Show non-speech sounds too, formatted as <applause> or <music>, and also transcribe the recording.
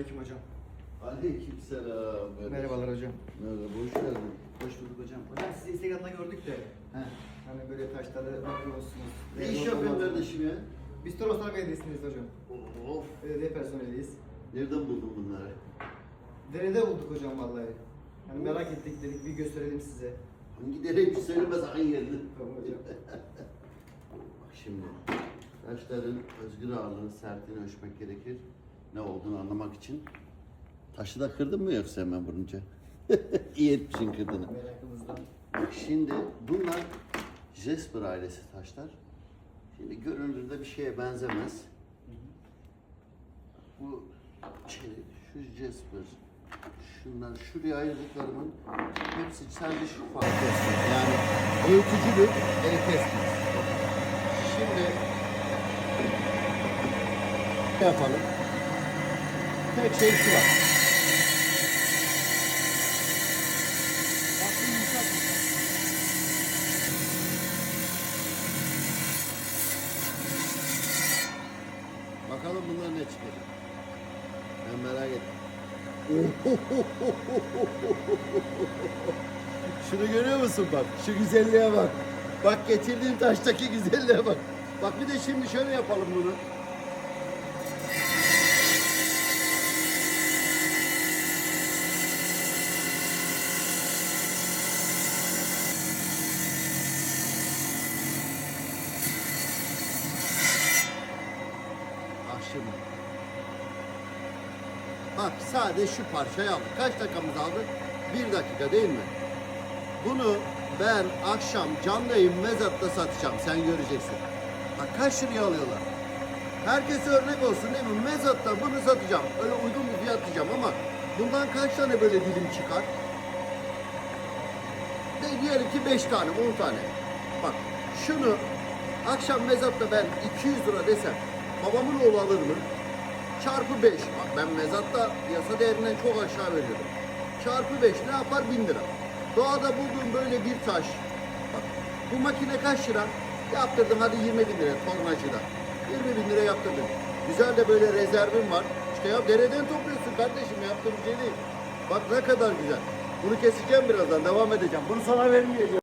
Selamünaleyküm hocam. Aleykümselam. Merhabalar hocam. Merhaba, hoş geldin. Hoş bulduk hocam. Hocam sizi Instagram'dan gördük de. He. Hani böyle taşları bakıyorsunuz. Ne iş yapıyorsun kardeşim ya? Biz Toroslar Belediyesi'ndeyiz hocam. Of. Belediye personeliyiz. Nereden buldun bunları? Derede bulduk hocam vallahi. Hani merak ettik dedik bir gösterelim size. Hangi dereymiş söyleme sakın yerini. Tamam hocam. <laughs> Bak şimdi. Taşların özgür ağırlığını, sertliğini ölçmek gerekir. Ne olduğunu anlamak için. Taşı da kırdın mı yoksa hemen vurunca? <laughs> İyi etmişsin kırdığını. Şimdi bunlar Jasper ailesi taşlar. Şimdi görünürde bir şeye benzemez. Bu çelik, şu Jasper, şunlar şuraya ayırdıklarımın hepsi sadece şu fark olsun. Yani öğütücülük eli kesmez. Şimdi ne yapalım? Tek şey var. Bakalım bunlar ne çıkacak. Ben merak ettim. <laughs> Şunu görüyor musun bak? Şu güzelliğe bak. Bak getirdiğim taştaki güzelliğe bak. Bak bir de şimdi şöyle yapalım bunu. Şimdi. Bak sadece şu parçayı aldık. Kaç dakikamız aldı? Bir dakika değil mi? Bunu ben akşam canlı yayın mezatta satacağım. Sen göreceksin. Bak kaç liraya alıyorlar? Herkese örnek olsun değil mi? Mezatta bunu satacağım. Öyle uygun bir fiyat diyeceğim ama bundan kaç tane böyle dilim çıkar? De diyelim ki 5 tane, 10 tane. Bak şunu akşam mezatta ben 200 lira desem babamın oğlu alır mı? Çarpı 5. Bak ben mezatta yasa değerinden çok aşağı veriyorum. Çarpı 5 ne yapar? 1000 lira. Doğada bulduğum böyle bir taş. Bak bu makine kaç lira? Yaptırdım hadi 20 bin lira tornacıda. 20 bin lira yaptırdım. Güzel de böyle rezervim var. İşte ya dereden topluyorsun kardeşim yaptığım şey değil. Bak ne kadar güzel. Bunu keseceğim birazdan devam edeceğim. Bunu sana vermeyeceğim.